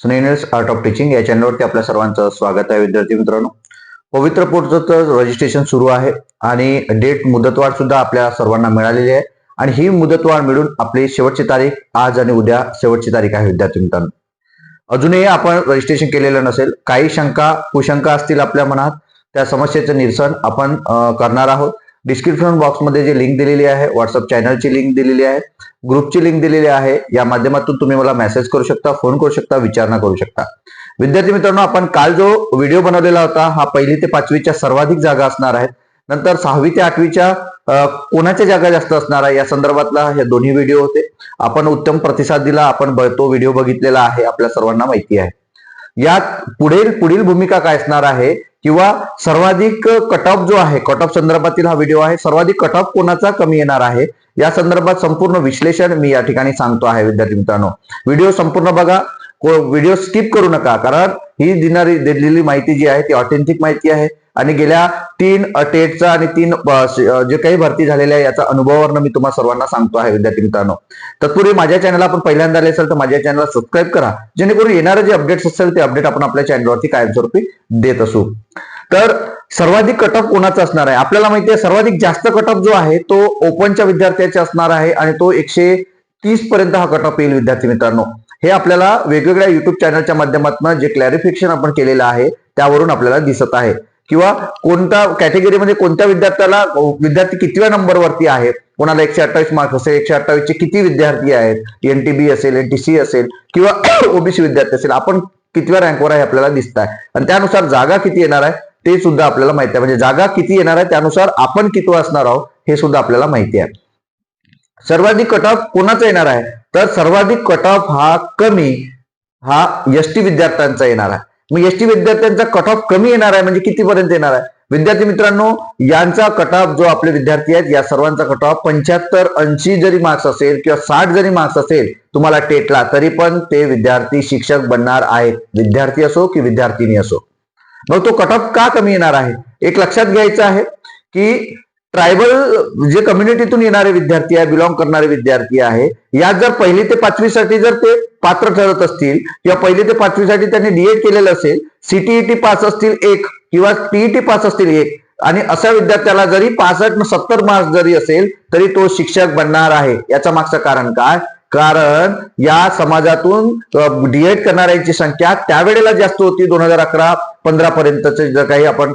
Snehal's art of teaching या चॅनलवरती आपल्या सर्वांचं स्वागत आहे विद्यार्थी मित्रांनो. पवित्र पोर्टचं रजिस्ट्रेशन सुरू आहे आणि डेट मुदतवाढ सुद्धा आपल्या सर्वांना मिळालेली आहे. आणि ही मुदतवाढ मिळून आपली शेवटची तारीख आज आणि उद्या शेवटची तारीख आहे विद्यार्थी मित्रांनो. अजूनही आपण रजिस्ट्रेशन केलेलं नसेल काही शंका कुशंका असतील आपल्या मनात त्या समस्येचं निरसन आपण करणार आहोत. डिस्क्रिप्शन बॉक्समध्ये जी लिंक दिलेली आहे व्हॉट्सअप चॅनलची लिंक दिलेली आहे ग्रुपची लिंक दिलेली आहे या माध्यमातून तुम्ही मला मेसेज करू शकता फोन करू शकता विचारणा करू शकता. विद्यार्थी मित्रांनो आपण काल जो व्हिडिओ बनवलेला होता हा पहिली ते पाचवीच्या सर्वाधिक जागा असणार आहेत. नंतर सहावी ते आठवीच्या कोणाच्या जागा जास्त असणार आहे या संदर्भातला हे दोन्ही व्हिडिओ होते. आपण उत्तम प्रतिसाद दिला आपण तो व्हिडिओ बघितलेला आहे आपल्या सर्वांना माहिती आहे. यात पुढील पुढील भूमिका काय असणार आहे किंवा सर्वाधिक कट ऑफ जो आहे कट ऑफ संदर्भातील हा व्हिडिओ आहे सर्वाधिक कट ऑफ कोणाचा कमी येणार आहे? या संदर्भात संपूर्ण विश्लेषण मी या ठिकाणी सांगतो आहे विद्यार्थी मित्रांनो. व्हिडिओ संपूर्ण बघा व्हिडिओ स्किप करू नका कारण ही देणारी दिलेली माहिती जी आहे ती ऑथेंटिक माहिती आहे. आणि गेल्या तीन टेटचा आणि तीन जे काही भरती झालेल्या आहे याचा अनुभवावरनं मी तुम्हाला सर्वांना सांगतो आहे विद्यार्थी मित्रांनो. तत्पूर्वी माझ्या चॅनलला आपण पहिल्यांदा आले असेल तर माझ्या चॅनलला सबस्क्राईब करा जेणेकरून येणारे जे अपडेट्स असेल ते अपडेट आपण आपल्या चॅनलवरती कायमस्वरूपी देत असू. तर सर्वाधिक कट ऑफ कोणाचा असणार आहे? आपल्याला माहिती आहे सर्वाधिक जास्त कट ऑफ जो आहे तो ओपनच्या विद्यार्थ्याचा असणार आहे आणि तो एकशे तीस पर्यंत हा कट ऑफ येईल विद्यार्थी मित्रांनो. हे आपल्याला वेगवेगळ्या युट्यूब चॅनलच्या माध्यमातून जे क्लॅरिफिकेशन आपण केलेलं आहे त्यावरून आपल्याला दिसत आहे. किंवा कोणत्या कॅटेगरीमध्ये कोणत्या विद्यार्थ्याला विद्यार्थी कितव्या नंबरवरती आहेत? कोणाला एकशे अठ्ठावीस मार्क्स असेल एकशे अठ्ठावीसचे किती विद्यार्थी आहेत? एनटीबी असेल एनटीसी असेल किंवा ओबीसी विद्यार्थी असेल आपण कितव्या रँकवर आहे आपल्याला दिसत आहे आणि त्यानुसार जागा किती येणार आहे ते सुद्धा आपल्याला माहिती आहे. म्हणजे जागा किती येणार आहे त्यानुसार आपण किती असणार आहोत हे सुद्धा आपल्याला माहिती आहे. सर्वाधिक कट ऑफ कोणाचा येणार आहे? तर सर्वाधिक कट ऑफ हा कमी हा एस टी विद्यार्थ्यांचा येणार आहे. मग एस टी विद्यार्थ्यांचा कट ऑफ कमी येणार आहे म्हणजे कितीपर्यंत येणार आहे? विद्यार्थी मित्रांनो यांचा कट ऑफ जो आपले विद्यार्थी आहेत या सर्वांचा कट ऑफ पंच्याहत्तर ऐंशी जरी मार्क्स असेल किंवा साठ जरी मार्क्स असेल तुम्हाला टेटला तरी पण ते विद्यार्थी शिक्षक बनणार आहेत. विद्यार्थी असो की विद्यार्थिनी असो. मग तो कट ऑफ का कमी येणार आहे? एक लक्षात घ्यायचं आहे की ट्रायबल जे कम्युनिटीतून येणारे विद्यार्थी आहे बिलॉंग करणारे विद्यार्थी आहे यात जर पहिली ते पाचवीसाठी जर ते पात्र ठरत असतील किंवा पहिले ते पाचवीसाठी त्यांनी डीएड केलेलं असेल सीटीईटी पास असतील एक किंवा पीईटी पास असतील एक आणि अशा विद्यार्थ्याला जरी पासष्ट सत्तर मार्क्स जरी असेल तरी तो शिक्षक बनणार आहे. याचा मागचं कारण काय? कारण या समाजातून डीएड करणाऱ्यांची संख्या त्यावेळेला जास्त होती दोन हजार अकरा. पंधरा पर्यंतचं जर काही आपण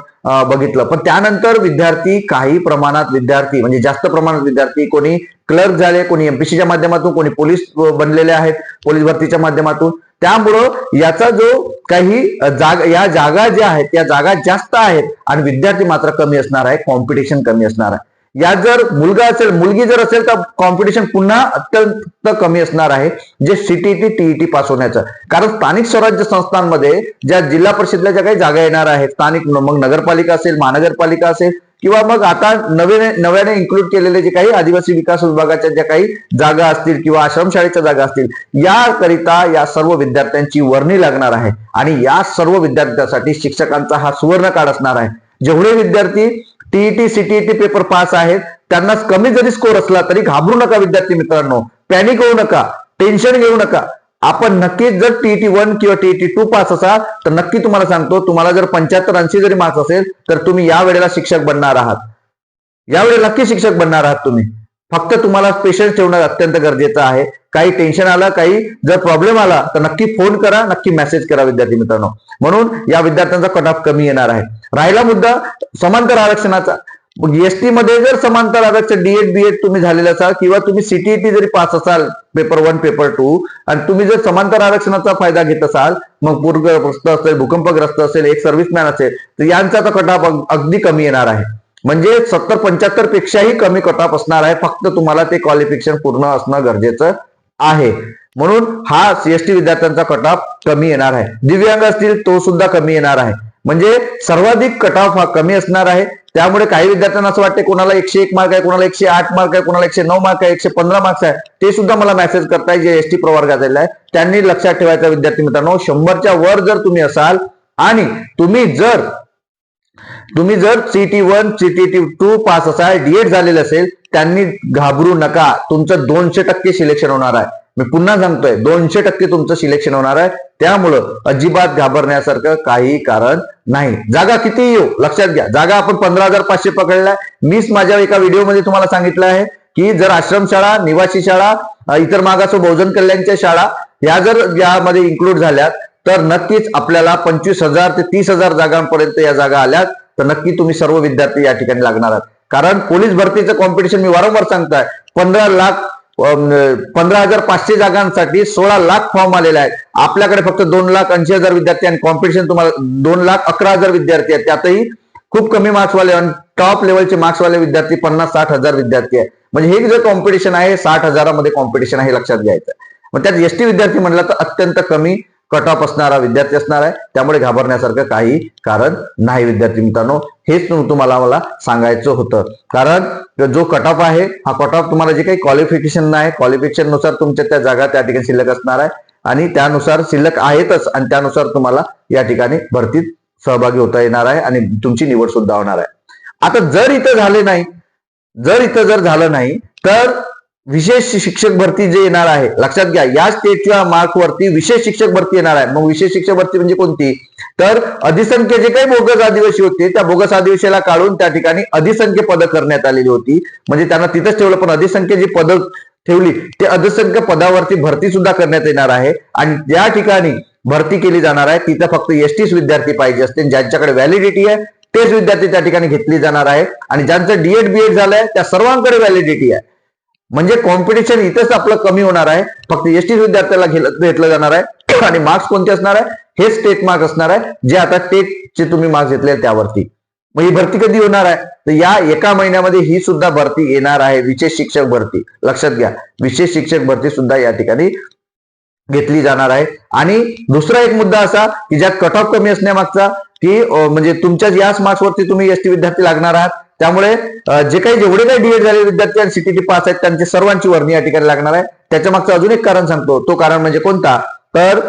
बघितलं. पण त्यानंतर विद्यार्थी काही प्रमाणात विद्यार्थी म्हणजे जास्त प्रमाणात विद्यार्थी कोणी क्लर्क झाले कोणी एमपीसीच्या माध्यमातून कोणी पोलीस बनलेले आहेत पोलीस भरतीच्या माध्यमातून. त्यामुळं याचा जो काही जाग या जागा ज्या आहेत त्या जागा जास्त आहेत आणि विद्यार्थी मात्र कमी असणार आहे कॉम्पिटिशन कमी असणार आहे. यात जर मुलगा असेल मुलगी जर असेल तर कॉम्पिटिशन पुन्हा अत्यंत कमी असणार आहे जे सीटीटी टीईटी पास होण्याचं. कारण स्थानिक स्वराज्य संस्थांमध्ये ज्या जिल्हा परिषदला ज्या काही जागा येणार आहेत स्थानिक मग नगरपालिका असेल महानगरपालिका असेल किंवा मग आता नवीन नव्याने इन्क्लूड केलेले जे काही आदिवासी विकास विभागाच्या ज्या काही जागा असतील किंवा आश्रमशाळेच्या जागा असतील याकरिता या सर्व विद्यार्थ्यांची वर्णी लागणार आहे. आणि या सर्व विद्यार्थ्यांसाठी शिक्षकांचा हा सुवर्ण काळ असणार आहे. जेवढे विद्यार्थी टीईटी सीटीईटी पेपर पास आहेत. त्यांना कमी जरी स्कोर असला तरी घाबरू नका विद्यार्थी मित्रांनो. पॅनिक होऊ नका. टेन्शन घेऊ नका. आपण नक्कीच जर टीईटी वन किंवा टीईटी टू पास असाल तर नक्की तुम्हाला सांगतो तुम्हाला जर पंच्याहत्तर ऐंशी जरी मार्क्स असेल तर तुम्ही या वेळेला शिक्षक बनणार आहात. यावेळी नक्की शिक्षक बनणार आहात तुम्ही. फक्त तुम्हाला पेशन्स ठेवणं अत्यंत गरजेचं आहे. काही टेन्शन आलं काही जर प्रॉब्लेम आला तर नक्की फोन करा नक्की मेसेज करा विद्यार्थी मित्रांनो. म्हणून या विद्यार्थ्यांचा कट ऑफ कमी येणार आहे. राहिला मुद्दा समांतर आरक्षणाचा. एसटी मध्ये जर समांतर आरक्षण डीएड बीएड तुम्ही झालेलं असाल किंवा तुम्ही सीटीईटी जरी पास असाल पेपर वन पेपर टू आणि तुम्ही जर समांतर आरक्षणाचा फायदा घेत असाल मग पूरग्रस्त असेल भूकंपग्रस्त असेल एक सर्व्हिसमॅन असेल तर यांचा तर कट ऑफ अगदी कमी येणार आहे. म्हणजे सत्तर पंच्याहत्तर पेक्षाही कमी कट असणार आहे. फक्त तुम्हाला ते क्वालिफिकेशन पूर्ण असणं गरजेचं आहे. म्हणून हा सीएसटी विद्यार्थ्यांचा कट कमी येणार आहे. दिव्यांग असतील तो सुद्धा कमी येणार आहे. म्हणजे सर्वाधिक कट हा कमी असणार आहे. त्यामुळे काही विद्यार्थ्यांना असं वाटते कोणाला एकशे एक मार्क आहे कोणाला एकशे आठ मार्क आहे कोणाला एकशे नऊ मार्क आहे एकशे पंधरा मार्क्स आहे. ते सुद्धा मला मेसेज करताय जे एसटी प्रवर्गात आलेला आहे. त्यांनी लक्षात ठेवायचा विद्यार्थी मित्रांनो शंभरच्या वर जर तुम्ही असाल आणि तुम्ही जर तुम्ही जर CT one CT two pass असाल डीएड झालेलं असेल त्यांनी घाबरू नका. तुमचं दोनशे टक्के सिलेक्शन होणार आहे. मी पुन्हा सांगतोय दोनशे टक्के तुमचं सिलेक्शन होणार आहे. त्यामुळं अजिबात घाबरण्यासारखं काही कारण नाही. जागा किती येऊ लक्षात घ्या. जागा आपण पंधरा हजार पाचशे पकडलाय मीच माझ्या एका व्हिडिओमध्ये तुम्हाला सांगितलं आहे की जर आश्रमशाळा निवासी शाळा इतर मागास बहुजन कल्याणच्या शाळा या जर यामध्ये इन्क्लूड झाल्यात तर नक्कीच आपल्याला पंचवीस हजार ते तीस हजार जागांपर्यंत या जागा आल्यात. तर नक्की तुम्ही सर्व विद्यार्थी या ठिकाणी लागणार आहात. कारण पोलीस भरतीचं कॉम्पिटिशन मी वारंवार सांगताय. पंधरा लाख पंधरा हजार पाचशे जागांसाठी सोळा लाख फॉर्म आलेले आहेत. आपल्याकडे फक्त दोन लाख ऐंशी हजार विद्यार्थी आणि कॉम्पिटिशन तुम्हाला दोन लाख अकरा हजार विद्यार्थी आहेत. त्यातही खूप कमी मार्क्सवाले आणि टॉप लेवलचे मार्क्सवाले विद्यार्थी पन्नास साठ हजार विद्यार्थी आहे म्हणजे हे जे कॉम्पिटिशन आहे साठ हजारामध्ये कॉम्पिटिशन आहे हे लक्षात घ्यायचं. मग त्यात एसटी विद्यार्थी म्हटलं तर अत्यंत कमी. कट ऑफ असणारा विद्यार्थी असणार आहे. त्यामुळे घाबरण्यासारखं काही कारण नाही विद्यार्थी मित्रांनो. हेच तुम्हाला मला सांगायचं होतं. कारण जो कट ऑफ आहे हा कट ऑफ तुम्हाला जे काही क्वालिफिकेशन आहे क्वालिफिकेशननुसार तुमच्या त्या जागा त्या ठिकाणी शिल्लक असणार आहे. आणि त्यानुसार शिल्लक आहेतच आणि त्यानुसार तुम्हाला या ठिकाणी भरतीत सहभागी होता येणार आहे आणि तुमची निवड सुद्धा होणार आहे. आता जर इथं झाले नाही जर इथं जर झालं नाही तर विशेष शिक्षक भरती जे येणार आहे लक्षात घ्या या स्टेटच्या मार्कवरती विशेष शिक्षक भरती येणार आहे. मग विशेष शिक्षक भरती म्हणजे कोणती? तर अधिसंख्य जे काही बोगस आदिवासी होते त्या बोगस आदिवासीला काढून त्या ठिकाणी अधिसंख्य पदं करण्यात आलेली होती. म्हणजे त्यांना तिथंच ठेवलं पण अधिसंख्य जी पदं ठेवली ते अधिसंख्य पदावरती भरती सुद्धा करण्यात येणार आहे. आणि ज्या ठिकाणी भरती केली जाणार आहे तिथं फक्त एसटीच विद्यार्थी पाहिजे असते ज्यांच्याकडे व्हॅलिडिटी आहे तेच विद्यार्थी त्या ठिकाणी घेतली जाणार आहे. आणि ज्यांचं डीएड बीएड झालंय त्या सर्वांकडे व्हॅलिडिटी आहे. म्हणजे कॉम्पिटिशन इथंच आपलं कमी होणार आहे. फक्त एसटी विद्यार्थ्याला घेतलं जाणार आहे. आणि मार्क्स कोणते असणार आहे? हे स्टेट मार्क असणार आहे जे आता टेटचे तुम्ही मार्क्स घेतले त्यावरती. मग ही भरती कधी होणार आहे? तर या एका महिन्यामध्ये ही सुद्धा भरती येणार आहे विशेष शिक्षक भरती. लक्षात घ्या विशेष शिक्षक भरती सुद्धा या ठिकाणी घेतली जाणार आहे. आणि दुसरा एक मुद्दा असा की ज्यात कट ऑफ कमी असण्यामागचा की म्हणजे तुमच्या याच मार्क्सवरती तुम्ही एसटी विद्यार्थी लागणार आहात. त्यामुळे जे काही जेवढे काही डीएड झाले विद्यार्थी आणि सीटीटी पास आहेत त्यांची सर्वांची वर्णी या ठिकाणी लागणार आहे. त्याच्या मागचं अजून एक कारण सांगतो. तो कारण म्हणजे कोणता? तर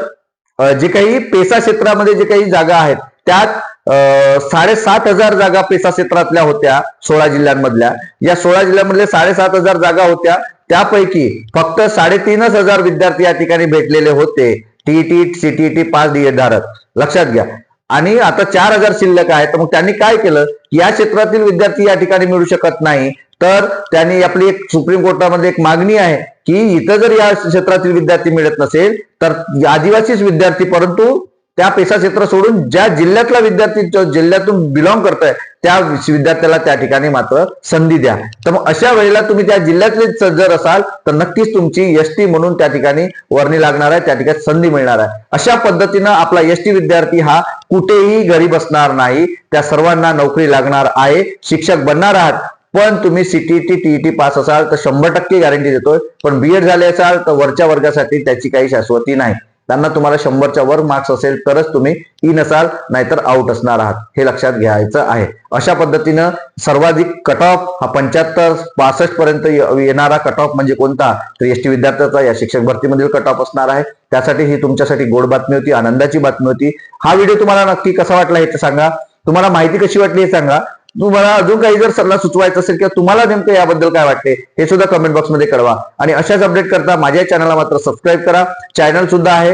जे काही पेसा क्षेत्रामध्ये जे काही जागा आहेत त्यात साडेसात हजार जागा पेसा क्षेत्रातल्या होत्या सोळा जिल्ह्यांमधल्या. या सोळा जिल्ह्यांमधल्या साडेसात हजार जागा होत्या. त्यापैकी फक्त साडेतीनच हजार विद्यार्थी या ठिकाणी भेटलेले होते. टीईटी सीटीईटी पास डीएड धारक. लक्षात घ्या. आणि आता चार हजार शिल्लक आहे तर मग त्यांनी काय केलं? या क्षेत्रातील विद्यार्थी या ठिकाणी मिळू शकत नाही. तर त्यांनी आपली एक सुप्रीम कोर्टामध्ये एक मागणी आहे की इथं जर या क्षेत्रातील विद्यार्थी मिळत नसेल तर आदिवासीच विद्यार्थी परंतु त्या पेशा क्षेत्र सोडून ज्या जिल्ह्यातला विद्यार्थी जिल्ह्यातून बिलॉंग करतोय त्या विद्यार्थ्याला त्या ठिकाणी मात्र संधी द्या. तर मग अशा वेळेला तुम्ही त्या जिल्ह्यातले जर असाल तर नक्कीच तुमची एसटी म्हणून त्या ठिकाणी वर्णी लागणार आहे त्या ठिकाणी संधी मिळणार आहे. अशा पद्धतीनं आपला एसटी विद्यार्थी हा कुठेही घरी बसणार नाही. त्या सर्वांना नोकरी लागणार आहे. शिक्षक बनणार आहात. पण तुम्ही सीटीटी टीईटी पास असाल तर शंभर टक्के गॅरंटी देतोय. पण बीएड झाले असाल तर वरच्या वर्गासाठी त्याची काही शाश्वती नाही. त्यांना तुम्हाला शंभरच्या वर मार्क्स असेल तरच तुम्ही इन असाल नाहीतर आउट असणार आहात. हे लक्षात घ्यायचं आहे. अशा पद्धतीनं सर्वाधिक कट ऑफ हा पंच्याहत्तर पासष्ट पर्यंत येणारा कट ऑफ म्हणजे कोणता? तर एस टी विद्यार्थ्याचा या शिक्षक भरतीमधील कट ऑफ असणार आहे. त्यासाठी ही तुमच्यासाठी गोड बातमी होती आनंदाची बातमी होती. हा व्हिडिओ तुम्हाला नक्की कसा वाटला हे सांगा. तुम्हाला माहिती कशी वाटली हे सांगा. तुम्हाला अजून काही जर सल्ला सुचवायचा असेल किंवा तुम्हाला नेमकं याबद्दल काय वाटते हे सुद्धा कमेंट बॉक्समध्ये कळवा. आणि अशाच अपडेट करता माझ्या चॅनलला मात्र सबस्क्राईब करा. चॅनल सुद्धा आहे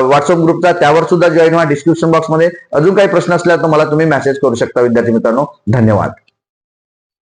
व्हॉट्सअप ग्रुपचा त्यावर सुद्धा जॉईन व्हा डिस्क्रिप्शन बॉक्समध्ये अजून काही प्रश्न असल्या तर मला तुम्ही मेसेज करू शकता विद्यार्थी मित्रांनो. धन्यवाद.